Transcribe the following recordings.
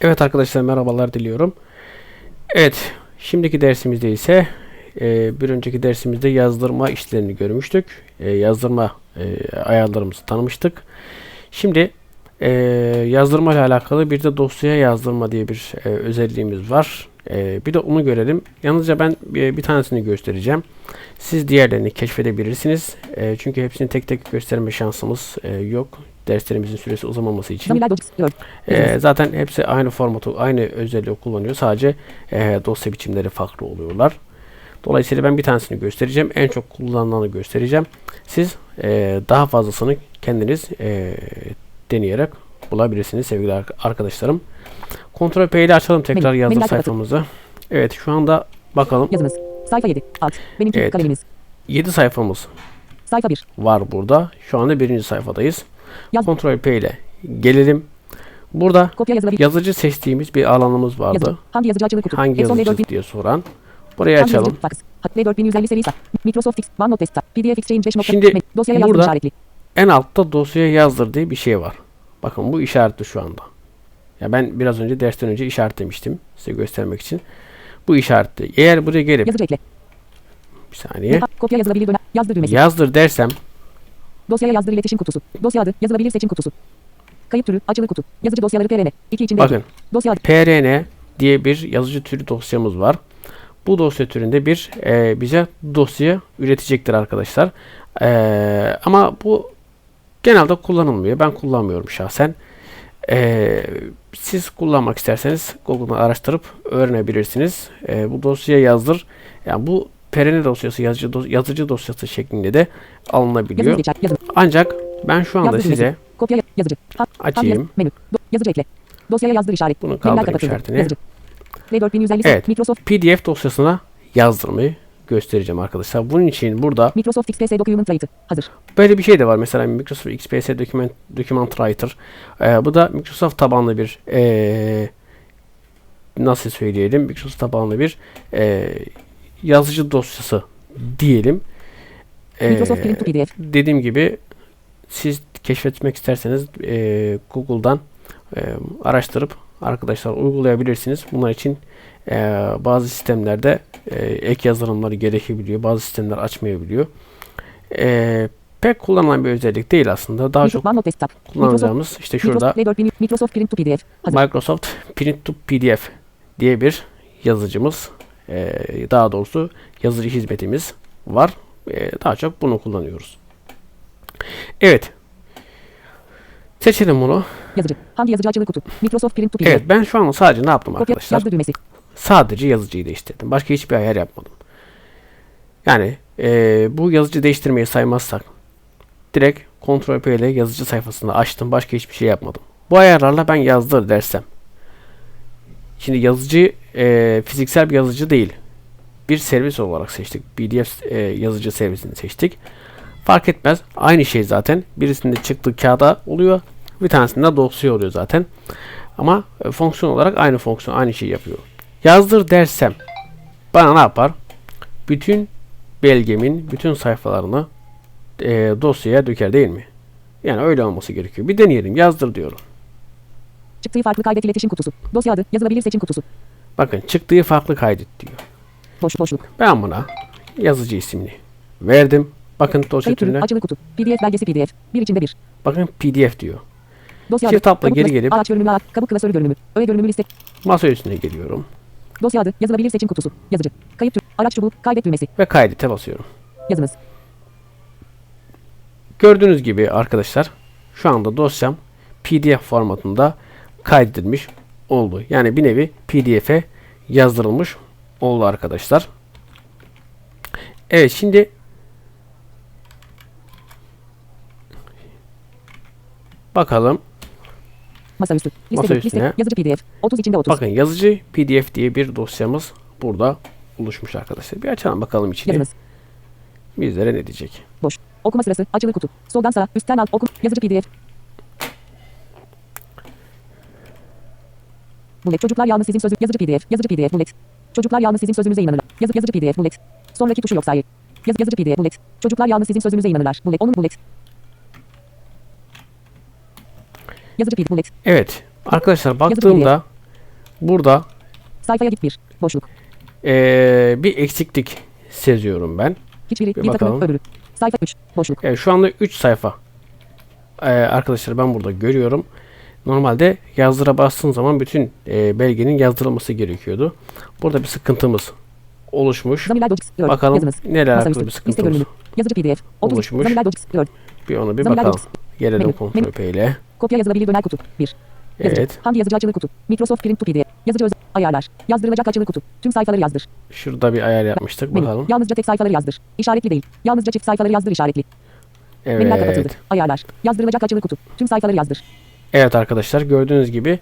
Evet arkadaşlar merhabalar diliyorum. Evet şimdiki dersimizde ise e, bir önceki dersimizde yazdırma işlerini görmüştük. E, yazdırma e, ayarlarımızı tanımıştık. Şimdi e, yazdırma ile alakalı bir de dosyaya yazdırma diye bir e, özelliğimiz var. E, bir de onu görelim. Yalnızca ben bir, bir tanesini göstereceğim. Siz diğerlerini keşfedebilirsiniz. E, çünkü hepsini tek tek gösterme şansımız e, yok. Derslerimizin süresi uzamaması için. Ee, zaten hepsi aynı formatı, aynı özelliği kullanıyor. Sadece e, dosya biçimleri farklı oluyorlar. Dolayısıyla ben bir tanesini göstereceğim. En çok kullanılanı göstereceğim. Siz e, daha fazlasını kendiniz e, deneyerek bulabilirsiniz sevgili ar- arkadaşlarım. Ctrl P ile açalım tekrar Menü, yazdır menüler kapatın. sayfamızı. Evet şu anda bakalım. Yazınız. Sayfa 7. Alt. Benimki Evet. kaleminiz. 7 sayfamız Sayfa 1. var burada. Şu anda birinci sayfadayız. Yaz- Ctrl P ile gelelim. Burada Kopya yazıcı seçtiğimiz bir alanımız vardı. Yazı. Hangi yazıcı açılır kutu? Hangi Epson yazıcı L4000. diye soran. Burayı Hangi açalım. Fax. Hat- L4050 serisi. Microsoft X. OneNote Desktop. PDF Exchange 5. Şimdi Dosyaya burada- işaretli. En altta dosyaya yazdır diye bir şey var. Bakın bu işaretli şu anda. Ya ben biraz önce dersten önce işaretlemiştim size göstermek için. Bu işaretli. Eğer buraya gelip Yazıcı ekle. Bir saniye Kopya yazılabilir dönem. Yazdır düğmesi. yazdır dersem Dosyaya yazdır iletişim kutusu. Dosya adı. Yazılabilir seçim kutusu. Kayıp türü. Açılı kutu. Yazıcı dosyaları PRN. 2 içinde. bakın Dosya adı. PRN diye bir yazıcı türü dosyamız var. Bu dosya türünde bir e, bize dosya üretecektir arkadaşlar. E, ama bu genelde kullanılmıyor. Ben kullanmıyorum şahsen. E, siz kullanmak isterseniz Google'dan araştırıp öğrenebilirsiniz. E, bu dosyaya yazdır. Yani bu PRN dosyası yazıcı, dos- yazıcı dosyası şeklinde de alınabiliyor. Ancak ben şu anda size Kopya ya- yazıcı. Açayım. menü. Yazıcı ekle. Dosyaya yazdır işaret. Bunu kapatıldı. işaretini. Yazıcı. L4150 Evet. Microsoft PDF dosyasına yazdırmayı göstereceğim arkadaşlar. Bunun için burada Microsoft XPS Document Writer. Hazır. böyle bir şey de var. Mesela Microsoft XPS Document, Document Writer. Ee, bu da Microsoft tabanlı bir ee, nasıl söyleyelim? Microsoft tabanlı bir ee, yazıcı dosyası diyelim. Ee, dediğim gibi siz keşfetmek isterseniz e, Google'dan e, araştırıp arkadaşlar uygulayabilirsiniz. Bunlar için e, bazı sistemlerde e, ek yazılımları gerekebiliyor. Bazı sistemler açmayabiliyor. E, pek kullanılan bir özellik değil aslında. Daha çok kullanacağımız işte şurada Microsoft L4000 Microsoft Print to PDF. Hazır. Microsoft Print to PDF diye bir yazıcımız e, daha doğrusu yazıcı hizmetimiz var. E, daha çok bunu kullanıyoruz. Evet. Seçelim bunu. Yazıcı. Hangi yazıcı açılı kutu? Microsoft Print to PDF. Evet ben şu an sadece ne yaptım Kopya arkadaşlar? yazdır düğmesi. Sadece yazıcıyı değiştirdim. Başka hiçbir ayar yapmadım. Yani e, bu yazıcı değiştirmeyi saymazsak direkt Ctrl P ile yazıcı sayfasını açtım. Başka hiçbir şey yapmadım. Bu ayarlarla ben yazdır dersem. Şimdi yazıcı e, fiziksel bir yazıcı değil. Bir servis olarak seçtik. PDF e, yazıcı servisini seçtik. Fark etmez. Aynı şey zaten. Birisinde çıktığı kağıda oluyor. Bir tanesinde dosya oluyor zaten. Ama e, fonksiyon olarak aynı fonksiyon, aynı şeyi yapıyor. Yazdır dersem bana ne yapar? Bütün belgemin bütün sayfalarını e, dosyaya döker değil mi? Yani öyle olması gerekiyor. Bir deneyelim. Yazdır diyorum. Çıktığı farklı kaydet iletişim kutusu. Dosya adı. Yazılabilir seçim kutusu. Bakın çıktığı farklı kaydet diyor. Boş boşluk. Ben buna yazıcı ismini verdim. Bakın dosya Kayıt türü. türüne. Açılı kutu. PDF belgesi PDF. Bir içinde bir. Bakın PDF diyor. Dosya Çift adı. tabla geri gelip- Araç görünümlü ağaç. Kabuk klasörü görünümü. Öğe görünümü liste. Masa üstüne geliyorum. Dosya adı. Yazılabilir seçim kutusu. Yazıcı. Kayıt türü. Araç çubuğu. Kaydet düğmesi. Ve kaydete basıyorum. Yazınız. Gördüğünüz gibi arkadaşlar şu anda dosyam PDF formatında kaydedilmiş oldu. Yani bir nevi PDF'e yazdırılmış oldu arkadaşlar. Evet şimdi bakalım. Masaüstü. Liste. Masa Liste. Yazıcı PDF. 30 içinde 30. Bakın yazıcı PDF diye bir dosyamız burada oluşmuş arkadaşlar. Bir açalım bakalım içine. Yazınız. Bizlere ne diyecek? Boş. Okuma sırası. Açılı kutu. Soldan sağa. Üstten alt. Okum. Yazıcı PDF. Bullet. Çocuklar yalnız sizin sözü. Yazıcı PDF. Yazıcı PDF. Bullet. Çocuklar yalnız sizin sözünüze inanırlar. Yazı, yazıcı PDF. Bullet. Sonraki tuşu yok sayı. Yazı, yazıcı PDF. Bullet. Çocuklar yalnız sizin sözünüze inanırlar. Bullet. Onun bullet. Yazıcı PDF. Bullet. Evet. Arkadaşlar baktığımda burada Sayfaya git 1. Boşluk. eee, bir eksiklik seziyorum ben. Hiçbiri. Bir Bir bakalım. Öbürü. Sayfa 3. Boşluk. Evet, şu anda 3 sayfa. Ee, arkadaşlar ben burada görüyorum. Normalde yazdıra bastığın zaman bütün e, belgenin yazdırılması gerekiyordu. Burada bir sıkıntımız oluşmuş. Bakalım neler alakalı bir sıkıntımız. Yazıcı PDF. 30. Oluşmuş. Bir ona bir bakalım. Gelelim kontrol. P ile. Kopya yazılabilir döner kutu. 1. Yazıcı. Evet. Hangi yazıcı açılı kutu? Microsoft Print to PDF. Yazıcı özel. Ayarlar. Yazdırılacak açılı kutu. Tüm sayfaları yazdır. Şurada bir ayar yapmıştık. Menü. Bakalım. Yalnızca tek sayfaları yazdır. İşaretli değil. Yalnızca çift sayfaları yazdır işaretli. Menüler kapatıldı. Evet. Ayarlar. Yazdırılacak açılı kutu. Tüm sayfaları yazdır. Evet arkadaşlar gördüğünüz gibi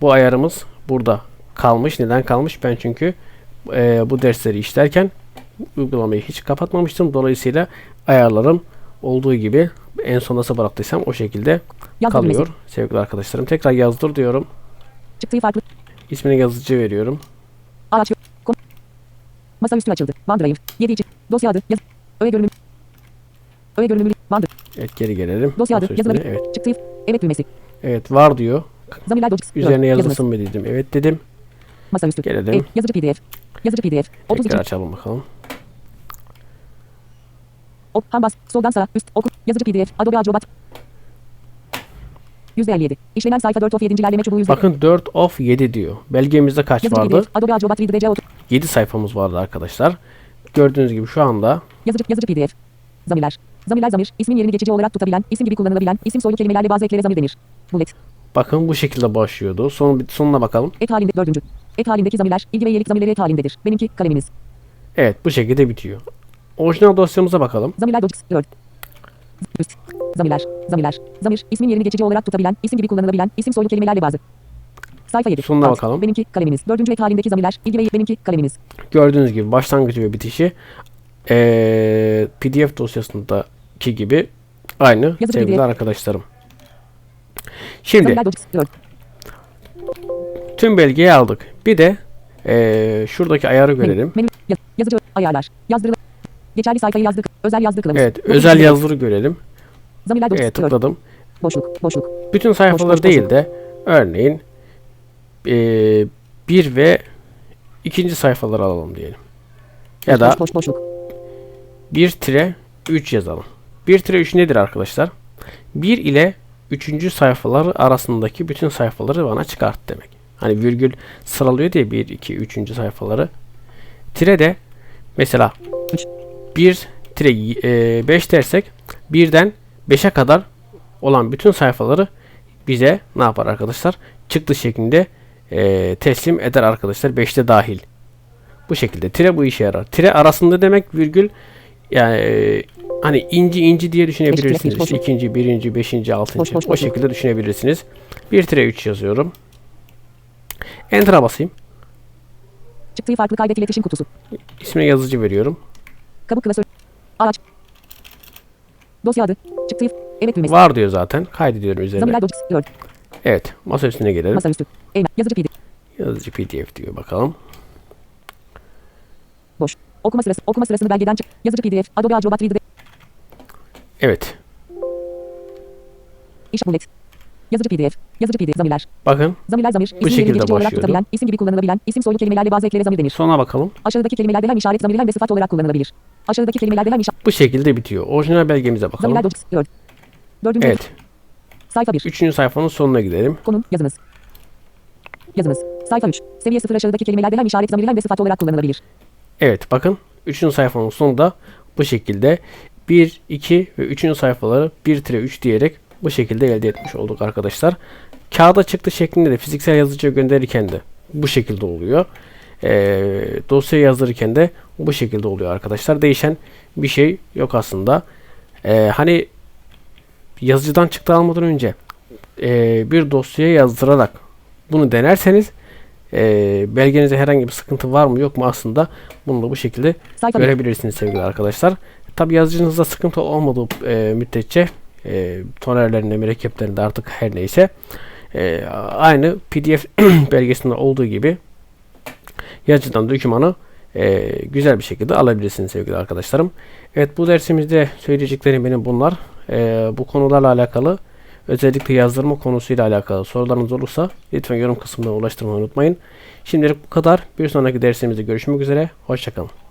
bu ayarımız burada kalmış. Neden kalmış? Ben çünkü e, bu dersleri işlerken uygulamayı hiç kapatmamıştım. Dolayısıyla ayarlarım olduğu gibi en son nasıl bıraktıysam o şekilde Yazdır kalıyor. düğmesi. Sevgili arkadaşlarım tekrar yazdır diyorum. Çıktığı farklı. İsmini yazıcı veriyorum. Araç. Kon. Masaüstü açıldı. OneDrive. 7 içi. Dosya adı. Yaz. Öğe görünümü. Öğe görünümü. OneDrive. Evet geri gelelim. Dosya adı. Masa Yazılabilir. Evet. Çıktığı. Evet düğmesi. Evet var diyor. Üzerine yazılsın mı dedim. Evet dedim. Masaüstü. Gelelim. Evet. Yazıcı PDF. Yazıcı PDF. 30 Tekrar açalım bakalım. Ok, ham bas, soldan sağa, üst, oku, yazıcı PDF, Adobe Acrobat. %57. İşlenen sayfa 4 of 7. ilerleme çubuğu yüzde. Bakın 4 of 7 diyor. Belgemizde kaç Yazıcı vardı? PDF, Adobe Acrobat Reader DC 30. 7 sayfamız vardı arkadaşlar. Gördüğünüz gibi şu anda Yazıcı, yazıcı PDF. Zamirler. Zamirler zamir, ismin yerini geçici olarak tutabilen, isim gibi kullanılabilen, isim soylu kelimelerle bazı eklere zamir denir. Bullet. bakın bu şekilde başlıyordu. Son, sonuna bakalım. Et halinde, dördüncü. Et halindeki zamirler, ilgi ve iyilik zamirleri et halindedir. Benimki, kaleminiz. Evet bu şekilde bitiyor. Orijinal dosyamıza bakalım. Zamirler Dodix, Word. Üst. Zamirler, zamirler. Zamir, ismin yerini geçici olarak tutabilen, isim gibi kullanılabilen, isim soylu kelimelerle bazı. Sayfa 7. Sonuna bakalım. Benimki, kaleminiz. Dördüncü et halindeki zamirler, ilgi ve benimki, kaleminiz. Gördüğünüz gibi başlangıcı ve bitişi eee, PDF dosyasındaki gibi aynı Yazıcı sevgili PDF. arkadaşlarım. Şimdi tüm belgeyi aldık. Bir de eee, şuradaki ayarı görelim. Menü, yazıcı ayarlar. Yazdırılı. Geçerli sayfayı yazdı. Özel yazdı kılavuz. Evet özel yazıları görelim. Zamirler Evet tıkladım. Boşluk. Boşluk. Bütün sayfaları boş, değil de örneğin eee, bir ve ikinci sayfaları alalım diyelim. Ya da Boş, boş, boşluk. 1 tire 3 yazalım. 1 tire 3 nedir arkadaşlar? 1 ile 3. sayfaları arasındaki bütün sayfaları bana çıkart demek. Hani virgül sıralıyor diye 1, 2, 3. sayfaları. Tire de mesela Üç. 1 tire 5 dersek 1'den 5'e kadar olan bütün sayfaları bize ne yapar arkadaşlar? Çıktı şeklinde e, teslim eder arkadaşlar. 5'te dahil. Bu şekilde. Tire bu işe yarar. Tire arasında demek virgül yani e, hani inci inci diye düşünebilirsiniz. İşte ikinci, birinci, beşinci, altıncı. O şekilde düşünebilirsiniz. 1 tire 3 yazıyorum. Enter'a basayım. Çıktığı farklı kaydet iletişim kutusu. İsmine yazıcı veriyorum. Kabuk klasör. Araç. Dosya adı. Çıktığı. Evet düğmesi. Var diyor zaten. Kaydediyorum üzerine. Zamirler Dodix. Word. Evet. Masa üstüne gelelim. Masaüstü. Eğmen. Yazıcı PDF. Yazıcı PDF diyor bakalım. Boş. Okuma sırası. Okuma sırasını belgeden çık. Yazıcı PDF. Adobe Acrobat Reader. Evet. İş bullet. Yazıcı PDF. Yazıcı PDF. Zamirler. Bakın. Zamirler zamir. İsim şekilde geçici olarak tutabilen, isim gibi kullanılabilen, isim soylu kelimelerle bazı eklere zamir denir. Sona bakalım. Aşağıdaki kelimelerde hem işaret zamiri hem de sıfat olarak kullanılabilir. Aşağıdaki kelimelerde hem işaret Bu şekilde bitiyor. Orijinal belgemize bakalım. zamirler Dodix. Word. Dördüncü. Evet. Sayfa 1. Üçüncü sayfanın sonuna gidelim. Konum, yazınız. Yazınız. Sayfa 3. Seviye 0 aşağıdaki kelimelerde hem işaret zamiri hem de sıfat olarak kullanılabilir. Evet bakın. Üçüncü sayfanın sonunda bu şekilde 1, 2 ve üçüncü sayfaları 1 tire 3 diyerek bu şekilde elde etmiş olduk arkadaşlar. Kağıda çıktı şeklinde de fiziksel yazıcıya gönderirken de bu şekilde oluyor. Ee, dosyayı yazdırırken de bu şekilde oluyor arkadaşlar. Değişen bir şey yok aslında. Ee, hani yazıcıdan çıktı almadan önce ee, bir dosyaya yazdırarak bunu denerseniz ee, belgenizde herhangi bir sıkıntı var mı yok mu aslında bunu da bu şekilde Sayfa 1. görebilirsiniz sevgili arkadaşlar. Tabi yazıcınızda sıkıntı olmadığı e, müddetçe e, tonerlerinde, mürekkeplerinde artık her neyse e, aynı PDF belgesinde olduğu gibi yazıcıdan dokümanı e, güzel bir şekilde alabilirsiniz sevgili arkadaşlarım. Evet bu dersimizde söyleyeceklerim benim bunlar. E, bu konularla alakalı özellikle yazdırma konusuyla alakalı sorularınız olursa lütfen yorum kısmına ulaştırmayı unutmayın. Şimdilik bu kadar. Bir sonraki dersimizde görüşmek üzere. Hoşçakalın.